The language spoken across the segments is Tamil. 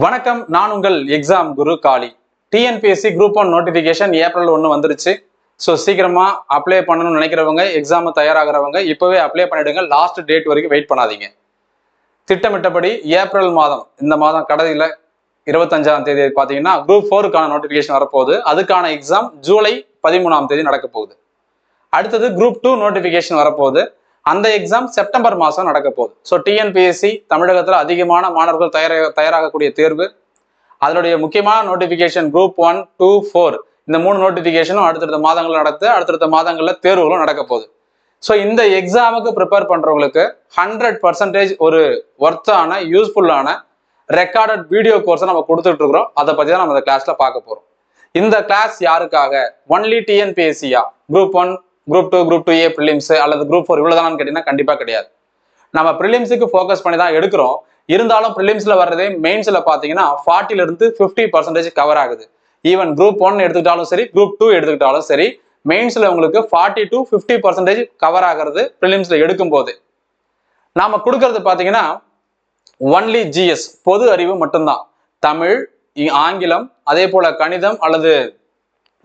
வணக்கம் நான் உங்கள் exam Guru Kali. TNPSC group one notification April ஒன்று வந்துருச்சு. ஸோ சீக்கிரமாக அப்ளை பண்ணணும்னு நினைக்கிறவங்க எக்ஸாம் தயாராகிறவங்க இப்போவே அப்ளை பண்ணிடுங்க. லாஸ்ட் டேட் வரைக்கும் வெயிட் பண்ணாதீங்க. திட்டமிட்டபடி ஏப்ரல் மாதம் இந்த மாதம் கடைசியில் இருபத்தஞ்சாம் தேதி பார்த்தீங்கன்னா குரூப் ஃபோருக்கான நோட்டிஃபிகேஷன் வரப்போகுது. அதுக்கான எக்ஸாம் ஜூலை பதிமூணாம் தேதி நடக்க போகுது. அடுத்தது குரூப் டூ நோட்டிஃபிகேஷன் வரப்போகுது. அந்த எக்ஸாம் செப்டம்பர் மாதம் நடக்க போகுது. ஸோ டிஎன்பிஎஸ்சி தமிழகத்தில் அதிகமான மாணவர்கள் தயாராக தயாராகக்கூடிய தேர்வு. அதனுடைய முக்கியமான notification group one two four இந்த மூணு நோட்டிஃபிகேஷனும் அடுத்தடுத்த மாதங்கள் நடத்து அடுத்தடுத்த மாதங்களில் தேர்வுகளும் நடக்க போகுது. ஸோ இந்த எக்ஸாமுக்கு ப்ரிப்பேர் பண்ணுறவங்களுக்கு ஹண்ட்ரட் பர்சன்டேஜ் ஒரு ஒர்த்தான யூஸ்ஃபுல்லான ரெக்கார்டட் வீடியோ கோர்ஸை நம்ம கொடுத்துட்டு இருக்கிறோம். அதை பற்றி தான் நம்ம இந்த கிளாஸில் பார்க்க போகிறோம் இந்த கிளாஸ் யாருக்காக? Only டிஎன்பிஎஸ்சியா group one group two group two A prelims அல்லது குரூப் ஃபோர் இவ்வளோதானு கேட்டிங்கன்னா கண்டிப்பாக கிடையாது. நம்ம ப்ரிலிம்ஸுக்கு ஃபோக்கஸ் பண்ணி தான் எடுக்கிறோம். இருந்தாலும் ப்ரிலிம்ஸில் வர்றதே மெயின்ஸில் பார்த்தீங்கன்னா ஃபார்ட்டிலிருந்து ஃபிஃப்டி பர்சன்டேஜ் கவர் ஆகுது. ஈவன் குரூப் ஒன் எடுத்துக்கிட்டாலும் சரி குரூப் டூ எடுத்துக்கிட்டாலும் சரி மெயின்ஸில் உங்களுக்கு forty to fifty percentage cover ஆகிறது ப்ரிலிம்ஸில் எடுக்கும் போது கொடுக்கறது பார்த்தீங்கன்னா ஒன்லி ஜிஎஸ் பொது அறிவு மட்டும்தான். தமிழ் இ- ஆங்கிலம் அதே போல் கணிதம் அல்லது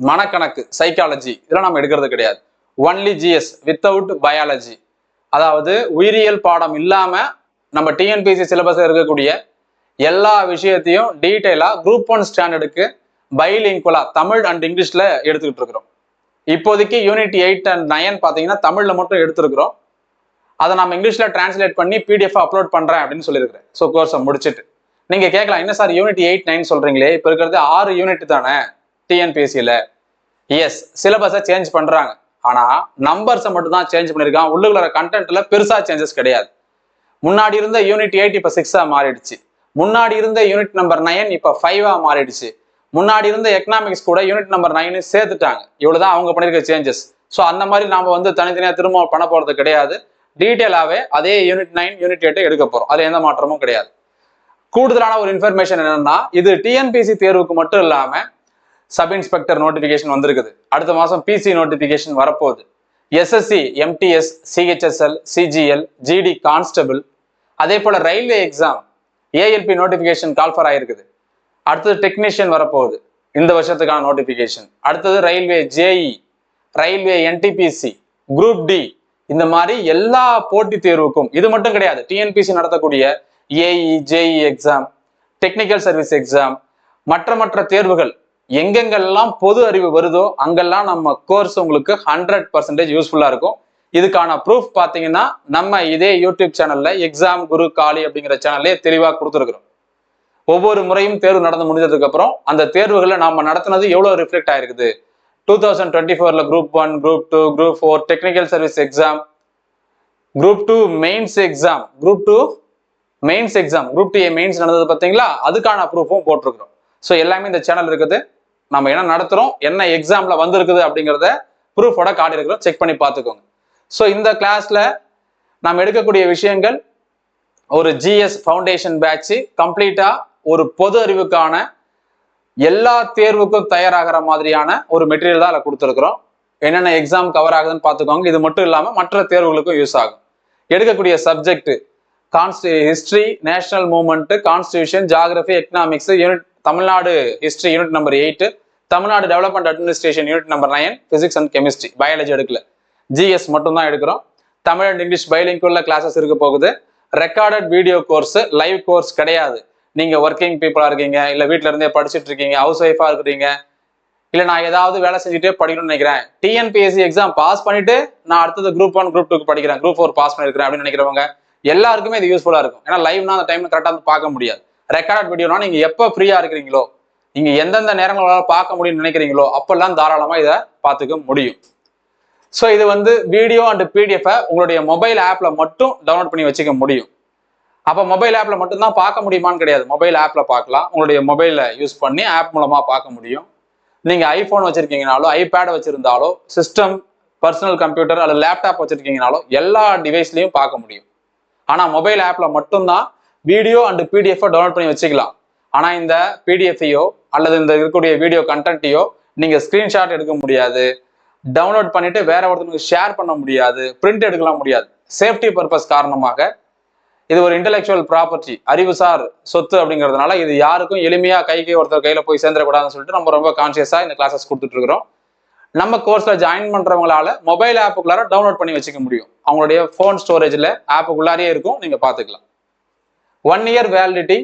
மனக்கணக்கு சைக்காலஜி இதெல்லாம் நம்ம எடுக்கிறது கிடையாது. ஒன்லி ஜிஎஸ் வித்தவுட் பயாலஜி அதாவது உயிரியல் பாடம் இல்லாமல் நம்ம டிஎன்பிசி சிலபஸில் இருக்கக்கூடிய எல்லா விஷயத்தையும் டீட்டெயிலாக குரூப் ஒன் ஸ்டாண்டர்டுக்கு பைலிங்குலா தமிழ் அண்ட் இங்கிலீஷில் எடுத்துக்கிட்டு இருக்கிறோம். இப்போதைக்கு யூனிட் எயிட் அண்ட் நயன் பார்த்தீங்கன்னா தமிழில் மட்டும் எடுத்துருக்கிறோம். அதை நம்ம இங்கிலீஷில் டிரான்ஸ்லேட் பண்ணி பிடிஎஃப் அப்லோட் பண்ணுறேன் அப்படின்னு சொல்லியிருக்கிறேன். ஸோ கோர்ஸை முடிச்சுட்டு. நீங்கள் கேட்கலாம் என்ன சார் யூனிட் எயிட் நைன் சொல்கிறீங்களே இப்போ இருக்கிறது ஆறு யூனிட் தானே டிஎன்பிஎஸ்சியில் எஸ் சிலபஸை சேஞ்ச் பண்ணுறாங்க ஆனா நம்பர்ஸை மட்டும் தான் சேஞ்ச் பண்ணியிருக்கான். உள்ளுக்குள்ள கண்டென்ட்ல பெருசா சேஞ்சஸ் கிடையாது. முன்னாடி இருந்த யூனிட் எயிட் இப்போ சிக்ஸா மாறிடுச்சு. முன்னாடி இருந்த யூனிட் நம்பர் நைன் இப்போ ஃபைவா மாறிடுச்சு. முன்னாடி இருந்த எக்கனாமிக்ஸ் கூட யூனிட் நம்பர் நைனு சேர்த்துட்டாங்க. இவ்வளவுதான் அவங்க பண்ணிருக்க சேஞ்சஸ் ஸோ அந்த மாதிரி நாம வந்து தனித்தனியா திரும்ப பண்ண போறது கிடையாது. டீட்டெயிலாகவே அதே யூனிட் நைன் யூனிட் எயிட்டை எடுக்க போறோம். அது எந்த மாற்றமும் கிடையாது. கூடுதலான ஒரு இன்ஃபர்மேஷன் என்னன்னா இது டிஎன்பிசி தேர்வுக்கு மட்டும் இல்லாமல் சப் இன்ஸ்பெக்டர் நோட்டிபிகேஷன் வந்திருக்குது. அடுத்த மாதம் பிசி நோட்டிபிகேஷன் வரப்போகுது. SSC MTS CHSL CGL GD constable அதே போல் railway exam ALP notification call for ஆகிருக்குது அடுத்தது டெக்னீஷியன் வரப்போகுது. இந்த வருஷத்துக்கான நோட்டிஃபிகேஷன் அடுத்தது railway JE railway NTPC group D இந்த மாதிரி எல்லா போட்டித் தேர்வுக்கும் இது மட்டும் கிடையாது டிஎன்பிசி நடத்தக்கூடிய AE JE exam technical service exam மற்ற மற்ற தேர்வுகள் எங்கெங்கெல்லாம் பொது அறிவு வருதோ அங்கெல்லாம் நம்ம கோர்ஸ் உங்களுக்கு ஹண்ட்ரட் பர்சன்டேஜ் யூஸ்ஃபுல்லாக இருக்கும். இதுக்கான ப்ரூஃப் பார்த்தீங்கன்னா நம்ம இதே யூடியூப் சேனல்ல எக்ஸாம் குரு காளி அப்படிங்கிற சேனல்லே தெளிவாக கொடுத்துருக்குறோம். ஒவ்வொரு முறையும் தேர்வு நடந்து முடிஞ்சதுக்கு அப்புறம் அந்த தேர்வுகளை நாம நடத்தினது எவ்வளோ ரிஃப்ளெக்ட் ஆயிருக்குது? டூ தௌசண்ட் டுவெண்ட்டி ஃபோர்ல group one group two group four technical service exam group two mains exam group two mains exam group two mains நடந்தது பார்த்தீங்களா? அதுக்கான ப்ரூஃபும் போட்டிருக்கிறோம். ஸோ எல்லாமே இந்த சேனல் இருக்குது. நம்ம என்ன நடத்துறோம்? என்ன எக்ஸாம்ல வந்திருக்குது அப்படிங்கிறத ப்ரூஃபோட காட்டியிருக்கிறோம். செக் பண்ணி பார்த்துக்கோங்க. ஸோ இந்த கிளாஸ்ல நாம் எடுக்கக்கூடிய விஷயங்கள் ஒரு ஜிஎஸ் ஃபவுண்டேஷன் பேட்ச் கம்ப்ளீட்டா ஒரு பொது அறிவுக்கான எல்லா தேர்வுக்கும் தயாராகிற மாதிரியான ஒரு மெட்டீரியல் தான் அதில் கொடுத்துருக்குறோம். என்னென்ன எக்ஸாம் கவர் ஆகுதுன்னு பார்த்துக்கோங்க. இது மட்டும் இல்லாமல் மற்ற தேர்வுகளுக்கும் யூஸ் ஆகும். எடுக்கக்கூடிய subject கான்ஸ்டி history national movement constitution geography economics unit Tamil Nadu history unit number eight Tamil Nadu development administration unit number nine physics and chemistry biology எடுக்கல. ஜிஎஸ் மட்டும் தான் எடுக்கிறோம். தமிழ் அண்ட் இங்கிலீஷ் பைலிங்குள்ள கிளாஸஸ் இருக்க போகுது. Recorded video course live course கிடையாது. நீங்க ஒர்க்கிங் பீப்புளா இருக்கீங்க இல்ல வீட்ல இருந்தே படிச்சுட்டு இருக்கீங்க ஹவுஸ் ஒய்ஃபா இருக்கிறீங்க இல்ல நான் ஏதாவது வேலை செஞ்சுட்டே படிக்கணும்னு நினைக்கிறேன். டிஎன்பிஎஸ்சி எக்ஸாம் பாஸ் பண்ணிட்டு நான் அடுத்தது குரூப் ஒன் குரூப் டூக்கு படிக்கிறேன். குரூப் ஃபோர் பாஸ் பண்ணிருக்கிறேன் அப்படின்னு நினைக்கிறவங்க எல்லாருக்குமே இது யூஸ்ஃபுல்லா இருக்கும். ஏன்னா லைவ்னா அந்த டைம்ல கரெக்டாக வந்து பார்க்க முடியாது. ரெக்கார்ட் வீடியோனா நீங்க எப்போ ஃப்ரீயா இருக்கிறீங்களோ நீங்க எந்தெந்த நேரங்களால பார்க்க முடியும்னு நினைக்கிறீங்களோ அப்பெல்லாம் தாராளமா இதை பார்த்துக்க முடியும். ஸோ இது வந்து வீடியோ அண்ட் பிடிஎஃப் உங்களுடைய மொபைல் ஆப்ல மட்டும் டவுன்லோட் பண்ணி வச்சுக்க முடியும். அப்போ மொபைல் ஆப்ல மட்டும்தான் பார்க்க முடியுமான்னு கிடையாது. மொபைல் ஆப்ல பார்க்கலாம். உங்களுடைய மொபைலை யூஸ் பண்ணி ஆப் மூலமா பார்க்க முடியும். நீங்க ஐபோன் வச்சிருக்கீங்கனாலோ ஐபேட் வச்சிருந்தாலோ சிஸ்டம் பர்சனல் கம்ப்யூட்டர் அல்லது லேப்டாப் வச்சிருக்கீங்கனாலோ எல்லா டிவைஸ்லையும் பார்க்க முடியும். ஆனால் மொபைல் ஆப்ல மட்டும்தான் வீடியோ அண்ட் பிடிஎஃப் டவுன்லோட் பண்ணி வச்சுக்கலாம். ஆனா இந்த பிடிஎஃப்பையோ அல்லது இந்த இருக்கக்கூடிய வீடியோ கண்டென்ட்டையோ நீங்க ஸ்கிரீன்ஷாட் எடுக்க முடியாது. டவுன்லோட் பண்ணிட்டு வேற ஒருத்தனுக்கு ஷேர் பண்ண முடியாது. பிரிண்ட் எடுக்கலாம் முடியாது. சேஃப்டி பர்பஸ் காரணமாக இது ஒரு இன்டலெக்சுவல் ப்ராப்பர்ட்டி அறிவுசார் சொத்து அப்படிங்கிறதுனால இது யாருக்கும் எளிமையா கைக்கு ஒருத்தர் கையில போய் சேர்ந்துடக்கூடாதுன்னு சொல்லிட்டு நம்ம ரொம்ப கான்சியஸா இந்த கிளாஸஸ் கொடுத்துட்டு இருக்கிறோம். நம்ம கோர்ஸ்ல ஜாயின் பண்றவங்களால மொபைல் ஆப்புக்குள்ளார டவுன்லோட் பண்ணி வச்சுக்க முடியும். அவங்களுடைய ஃபோன் ஸ்டோரேஜ்ல ஆப்புக்குள்ளாரியே இருக்கும். நீங்க பாத்துக்கலாம் ஒன் இயர் வேலிடிட்டி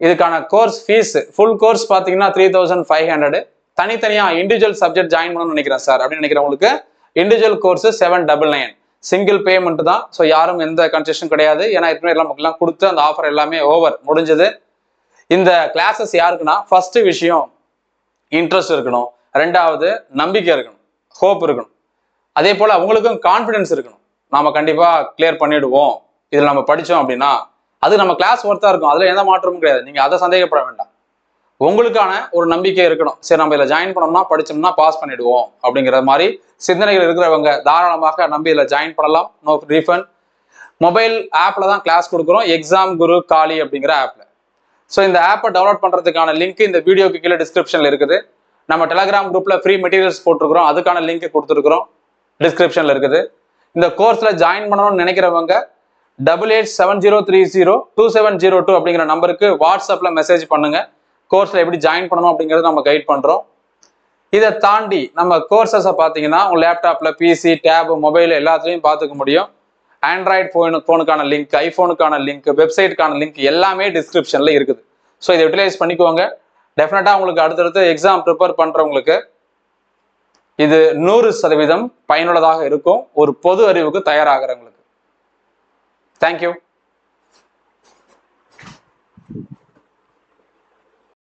இதுக்கான கோர்ஸ் ஃபீஸ் ஃபுல் கோர்ஸ் பார்த்தீங்கன்னா த்ரீ தௌசண்ட் ஃபைவ் ஹண்ட்ரட் தனித்தனியாக இண்டிவிஜுவல் சப்ஜெக்ட் ஜாயின் பண்ணணும்னு நினைக்கிறேன் சார் அப்படின்னு நினைக்கிறவங்களுக்கு individual course seven double nine single payment தான். ஸோ யாரும் எந்த கன்செஷன் கிடையாது. ஏன்னா ஏற்கனவே எல்லாம் மக்கள்லாம் கொடுத்து அந்த ஆஃபர் எல்லாமே ஓவர் முடிஞ்சது. இந்த கிளாஸஸ் யாருக்குன்னா ஃபர்ஸ்ட் விஷயம் இன்ட்ரெஸ்ட் இருக்கணும். ரெண்டாவது நம்பிக்கை இருக்கணும். ஹோப் இருக்கணும். அதே போல் அவங்களுக்கும் கான்ஃபிடென்ஸ் இருக்கணும். நாம் கண்டிப்பாக கிளியர் பண்ணிடுவோம். இதில் நம்ம படித்தோம் அப்படின்னா அது நம்ம கிளாஸ் ஒர்த்தாக இருக்கும். அதில் எந்த மாற்றமும் கிடையாது. நீங்கள் அதை சந்தேகப்பட வேண்டாம். உங்களுக்கான ஒரு நம்பிக்கை இருக்கணும். சரி நம்ம இதில் ஜாயின் பண்ணோம்னா படிச்சோம்னா பாஸ் பண்ணிடுவோம் அப்படிங்கிற மாதிரி சிந்தனைகள் இருக்கிறவங்க தாராளமாக நம்பி இதில் ஜாயின் பண்ணலாம். நோ ரீஃபண்ட் மொபைல் ஆப்பில் தான் கிளாஸ் கொடுக்குறோம். எக்ஸாம் குரு காலி அப்படிங்கிற ஆப்பில் ஸோ இந்த ஆப்பை டவுன்லோட் பண்ணுறதுக்கான லிங்க் இந்த வீடியோக்கு கீழே டிஸ்கிரிப்ஷனில் இருக்குது. நம்ம டெலகிராம் குரூப்பில் ஃப்ரீ மெட்டீரியல்ஸ் போட்டிருக்கிறோம். அதுக்கான லிங்க் கொடுத்துருக்குறோம். டிஸ்கிரிப்ஷனில் இருக்குது. இந்த கோர்ஸில் ஜாயின் பண்ணணும்னு நினைக்கிறவங்க double eight seven zero three zero two seven zero two அப்படிங்கிற நம்பருக்கு வாட்ஸ்அப்பில் மெசேஜ் பண்ணுங்க. கோர்ஸில் எப்படி ஜாயின் பண்ணணும் அப்படிங்கிறத நம்ம கைட் பண்ணுறோம் இதை தாண்டி நம்ம கோர்சஸை பார்த்தீங்கன்னா உங்கள் லேப்டாப்பில் பிசி டேபு மொபைல் எல்லாத்துலேயும் பார்த்துக்க முடியும். ஆண்ட்ராய்டு ஃபோனு ஃபோனுக்கான லிங்க் ஐஃபோனுக்கான லிங்க் வெப்சைட்டுக்கான லிங்க் எல்லாமே டிஸ்கிரிப்ஷனில் இருக்குது. ஸோ இதை யூட்டிலைஸ் பண்ணிக்கோங்க. டெஃபினட்டாக உங்களுக்கு அடுத்தடுத்து எக்ஸாம் ப்ரிப்பேர் பண்ணுறவங்களுக்கு இது நூறு சதவீதம் பயனுள்ளதாக இருக்கும். ஒரு பொது அறிவுக்கு தயாராகிறவங்களுக்கு. Thank you.